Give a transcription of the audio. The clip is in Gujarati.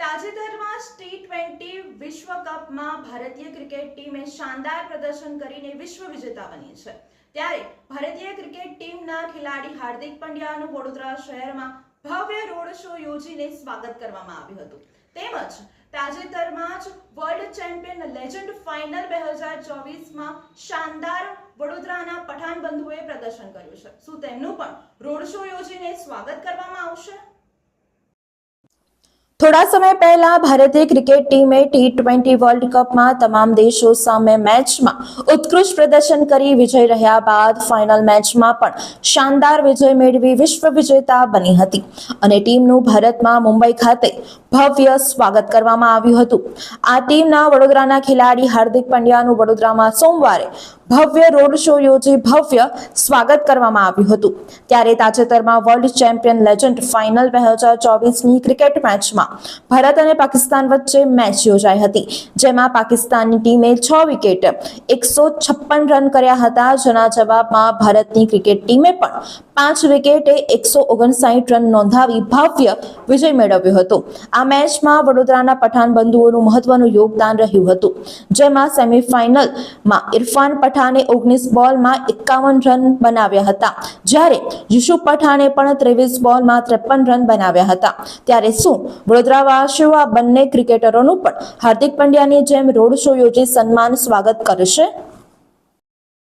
તાજેતરમાં ટી ટ્વેન્ટી વિશ્વ કપમાં ભારતીય ક્રિકેટ ટીમે શાનદાર પ્રદર્શન કરીને વિશ્વ વિજેતા બની છે. ત્યારે ભારતીય ક્રિકેટ ટીમના ખેલાડી હાર્દિક પંડ્યાનું વડોદરા શહેરમાં ભવ્ય રોડ શો યોજીને સ્વાગત કરવામાં આવ્યું હતું. તેમજ તાજેતરમાં જ વર્લ્ડ ચેમ્પિયન લેજન્ડ ફાઇનલ બે હજાર ચોવીસમાં શાનદાર વડોદરાના પઠાણ બંધુએ પ્રદર્શન કર્યું છે. શું તેમનું પણ રોડ શો યોજીને સ્વાગત કરવામાં આવશે? થોડા સમય પહેલા ભારતીય ક્રિકેટ ટીમે ટી ટ્વેન્ટી વર્લ્ડ કપમાં તમામ દેશો સામે મેચમાં ઉત્કૃષ્ટ પ્રદર્શન કરી વિજય રહ્યા બાદ ફાઇનલ મેચમાં પણ શાનદાર વિજય મેળવી વિશ્વ વિજેતા બની હતી. અને ટીમનું ભારતમાં મુંબઈ ખાતે ભવ્ય સ્વાગત કરવામાં આવ્યું હતું. આ ટીમના વડોદરાના ખેલાડી હાર્દિક પંડ્યાનું વડોદરામાં સોમવારે ભવ્ય રોડ શો યોજી ભવ્ય સ્વાગત કરવામાં આવ્યું હતું. ત્યારે તાજેતરમાં વર્લ્ડ ચેમ્પિયન લેજન્ડ ફાઇનલ બે હજાર ચોવીસની ક્રિકેટ મેચમાં ભારત અને પાકિસ્તાન વચ્ચે મેચ યોજાઈ હતી. જેમાં પાકિસ્તાનની ટીમે છ વિકેટ એકસો છપ્પન રન કર્યા હતા. જેના જવાબમાં ભારતની ક્રિકેટ ટીમે પણ પાંચ વિકેટે એકસો ઓગણસાઠ રન નોંધાવી ભવ્ય વિજય મેળવ્યો હતો. આ મેચમાં વડોદરાના પઠાણ બંધુઓનું મહત્વનું યોગદાન રહ્યું હતું. જેમાં સેમીફાઇનલમાં ઇરફાન પઠાણે ઓગણીસ બોલમાં એકાવન રન બનાવ્યા હતા. જ્યારે યુસુફ પઠાણે પણ ત્રેવીસ બોલમાં ત્રેપન રન બનાવ્યા હતા. ત્યારે શું વડોદરાવાસીઓ આ બંને ક્રિકેટરોનું પણ હાર્દિક પંડ્યાની જેમ રોડ શો યોજી સન્માન સ્વાગત કરશે?